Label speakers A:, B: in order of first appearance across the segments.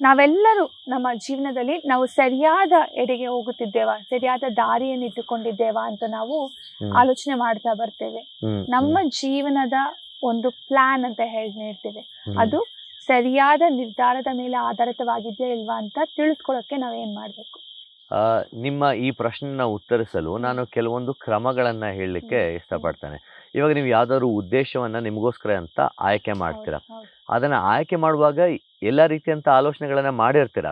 A: ನಾವೆಲ್ಲರೂ ನಮ್ಮ ಜೀವನದಲ್ಲಿ ನಾವು ಸರಿಯಾದ ಎಡೆಗೆ ಹೋಗುತ್ತಿದ್ದೇವಾ? ಸರಿಯಾದ ದಾರಿಯನ್ನು ಇಟ್ಟುಕೊಂಡಿದ್ದೇವಾ ಅಂತ ನಾವು ಆಲೋಚನೆ ಮಾಡ್ತಾ ಬರ್ತೇವೆ. ನಮ್ಮ ಜೀವನದ ಒಂದು ಪ್ಲಾನ್ ಅಂತ ಹೇಳಿ ಹೇಳ್ತೇವೆ ಅದು ಸರಿಯಾದ ನಿರ್ಧಾರದ ಮೇಲೆ ಆಧಾರಿತವಾಗಿದೆಯಾ ಇಲ್ವಾ ಅಂತ ತಿಳಿಸ್ಕೊಳಕ್ಕೆ ನಾವೇನ್ ಮಾಡ್ಬೇಕು?
B: ನಿಮ್ಮ ಈ ಪ್ರಶ್ನೆನ ಉತ್ತರಿಸಲು ನಾನು ಕೆಲವೊಂದು ಕ್ರಮಗಳನ್ನ ಹೇಳಲಿಕ್ಕೆ. ಇಷ್ಟಪಡ್ತೇನೆ. ಇವಾಗ ನೀವು ಯಾವ್ದಾದ್ರು ಉದ್ದೇಶವನ್ನ ನಿಮಗೋಸ್ಕರ ಅಂತ ಆಯ್ಕೆ ಮಾಡ್ತೀರಾ? ಅದನ್ನ ಆಯ್ಕೆ ಮಾಡುವಾಗ ಎಲ್ಲ ರೀತಿಯಂತ ಆಲೋಚನೆಗಳನ್ನ ಮಾಡಿರ್ತೀರ.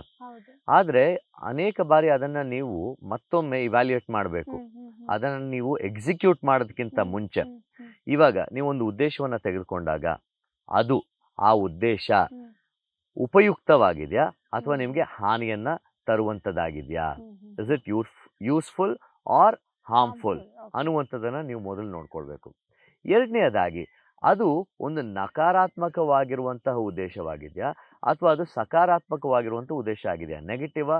B: ಆದ್ರೆ ಅನೇಕ ಬಾರಿ ಅದನ್ನ ನೀವು ಮತ್ತೊಮ್ಮೆ ಇವ್ಯಾಲ್ಯೂಯೇಟ್ ಮಾಡಬೇಕು. ಅದನ್ನ ನೀವು ಎಕ್ಸಿಕ್ಯೂಟ್ ಮಾಡೋದಕ್ಕಿಂತ ಮುಂಚೆ. ಇವಾಗ ನೀವೊಂದು ಉದ್ದೇಶವನ್ನ ತೆಗೆದುಕೊಂಡಾಗ ಅದು ಆ ಉದ್ದೇಶ ಉಪಯುಕ್ತವಾಗಿದೆಯಾ ಅಥವಾ. ನಿಮಗೆ ಹಾನಿಯನ್ನ ತರುವಂತದ್ದಾಗಿದೆಯಾ. Is it use useful or harmful ಅನ್ನುವಂಥದ್ದನ್ನ ನೀವು ಮೊದಲು ನೋಡ್ಕೊಳ್ಬೇಕು. ಎರಡನೆಯದಾಗಿ ಅದು ಒಂದು ನಕಾರಾತ್ಮಕವಾಗಿರುವಂತಹ ಉದ್ದೇಶವಾಗಿದೆಯಾ? ಅಥವಾ ಅದು ಸಕಾರಾತ್ಮಕವಾಗಿರುವಂಥ ಉದ್ದೇಶ ಆಗಿದೆಯಾ? ನೆಗೆಟಿವ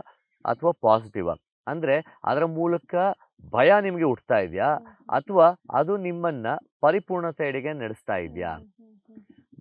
B: ಅಥವಾ ಪಾಸಿಟಿವ ಅಂದರೆ ಅದರ ಮೂಲಕ ಭಯ ನಿಮಗೆ ಹುಟ್ತಾ ಇದೆಯಾ? ಅಥವಾ ಅದು ನಿಮ್ಮನ್ನ ಪರಿಪೂರ್ಣತೆಯೆಡೆಗೆ ನಡೆಸ್ತಾ ಇದೆಯಾ?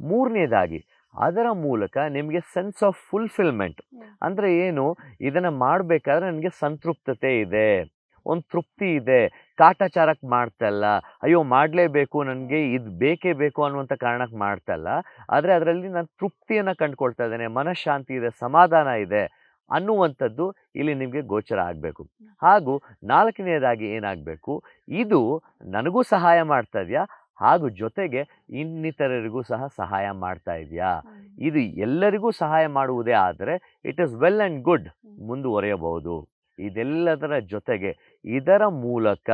B: ಮೂರನೇದಾಗಿ ಅದರ ಮೂಲಕ ನಿಮಗೆ ಸೆನ್ಸ್ ಆಫ್ ಫುಲ್ಫಿಲ್ಮೆಂಟ್ ಅಂದ್ರೆ ಏನು? ಇದನ್ನು ಮಾಡಬೇಕಾದ್ರೆ ನನಗೆ ಸಂತೃಪ್ತತೆ ಇದೆ. ಒಂದು ತೃಪ್ತಿ ಇದೆ. ಕಾಟಾಚಾರಕ್ಕೆ ಮಾಡ್ತಲ್ಲ. ಅಯ್ಯೋ ಮಾಡಲೇಬೇಕು ನನಗೆ ಇದು ಬೇಕೇ ಬೇಕು ಅನ್ನುವಂಥ ಕಾರಣಕ್ಕೆ ಮಾಡ್ತಲ್ಲ. ಆದರೆ ಅದರಲ್ಲಿ ನಾನು ತೃಪ್ತಿಯನ್ನು ಕಂಡುಕೊಳ್ತಾ ಇದ್ದೇನೆ. ಮನಃಶಾಂತಿ ಇದೆ ಸಮಾಧಾನ ಇದೆ ಅನ್ನುವಂಥದ್ದು ಇಲ್ಲಿ ನಿಮಗೆ ಗೋಚರ ಆಗಬೇಕು. ಹಾಗೂ ನಾಲ್ಕನೆಯದಾಗಿ ಏನಾಗಬೇಕು? ಇದು ನನಗೂ ಸಹಾಯ ಮಾಡ್ತಾ ಇದೆಯಾ? ಹಾಗೂ ಜೊತೆಗೆ ಇನ್ನಿತರರಿಗೂ ಸಹ ಸಹಾಯ ಮಾಡ್ತಾ ಇದೆಯಾ? ಇದು ಎಲ್ಲರಿಗೂ ಸಹಾಯ ಮಾಡುವುದೇ ಆದರೆ it is well and good ಮುಂದುವರಿಯಬಹುದು. ಇದೆಲ್ಲದರ ಜೊತೆಗೆ ಇದರ ಮೂಲಕ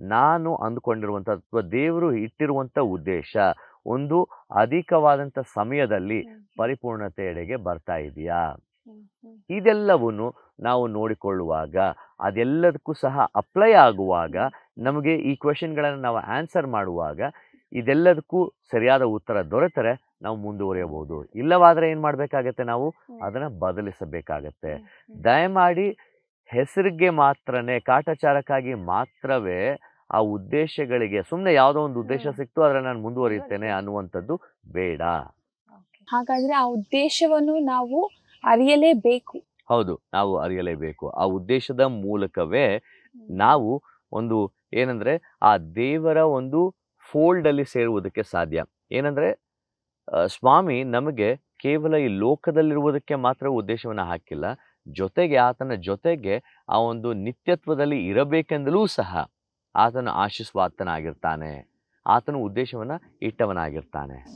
B: ನಾನು ಅಂದುಕೊಂಡಿರುವಂಥ ಅಥವಾ ದೇವರು ಇಟ್ಟಿರುವಂಥ ಉದ್ದೇಶ ಒಂದು ಅಧಿಕವಾದಂಥ ಸಮಯದಲ್ಲಿ
A: ಪರಿಪೂರ್ಣತೆ
B: ಪರಿಪೂರ್ಣತೆಯೆಡೆಗೆ ಬರ್ತಾ ಇದೆಯಾ. ಇದೆಲ್ಲವನ್ನು ನಾವು ನೋಡಿಕೊಳ್ಳುವಾಗ ಅದೆಲ್ಲದಕ್ಕೂ ಸಹ ಅಪ್ಲೈ ಆಗುವಾಗ ನಮಗೆ ಈ ಕ್ವೆಶನ್ಗಳನ್ನು ನಾವು ಆನ್ಸರ್ ಮಾಡುವಾಗ ಇದೆಲ್ಲದಕ್ಕೂ ಸರಿಯಾದ ಉತ್ತರ ದೊರೆತರೆ ನಾವು ಮುಂದುವರಿಯಬಹುದು ಇಲ್ಲವಾದರೆ ಏನು ಮಾಡಬೇಕಾಗತ್ತೆ ನಾವು. ಅದನ್ನು ಬದಲಿಸಬೇಕಾಗತ್ತೆ. ದಯಮಾಡಿ ಹೆಸರಿಗೆ ಮಾತ್ರನೇ ಕಾಟಾಚಾರಕ್ಕಾಗಿ ಮಾತ್ರವೇ ಆ ಉದ್ದೇಶಗಳಿಗೆ ಸುಮ್ಮನೆ ಯಾವುದೋ ಒಂದು ಉದ್ದೇಶ ಸಿಕ್ತು ಆದರೆ ನಾನು ಮುಂದುವರಿಯುತ್ತೇನೆ ಅನ್ನುವಂಥದ್ದು ಬೇಡ.
A: ಹಾಗಾದ್ರೆ ಆ ಉದ್ದೇಶವನ್ನು ನಾವು ಅರಿಯಲೇಬೇಕು.
B: ಹೌದು ನಾವು ಅರಿಯಲೇಬೇಕು. ಆ ಉದ್ದೇಶದ ಮೂಲಕವೇ ನಾವು ಒಂದು ಏನಂದ್ರೆ ಆ ದೇವರ ಒಂದು ಫೋಲ್ಡ್ ಅಲ್ಲಿ ಸೇರುವುದಕ್ಕೆ ಸಾಧ್ಯ. ಏನಂದ್ರೆ ಸ್ವಾಮಿ ನಮಗೆ ಕೇವಲ ಈ ಲೋಕದಲ್ಲಿರುವುದಕ್ಕೆ ಮಾತ್ರ ಉದ್ದೇಶವನ್ನು ಹಾಕಿಲ್ಲ. ಜೊತೆಗೆ ಆತನ ಜೊತೆಗೆ ಆ ಒಂದು ನಿತ್ಯತ್ವದಲ್ಲಿ ಇರಬೇಕೆಂದಲೂ ಸಹ ಆತನು ಆಶಿಸುವ ಆತನ ಆತನು ಉದ್ದೇಶವನ್ನ ಇಟ್ಟವನಾಗಿರ್ತಾನೆ.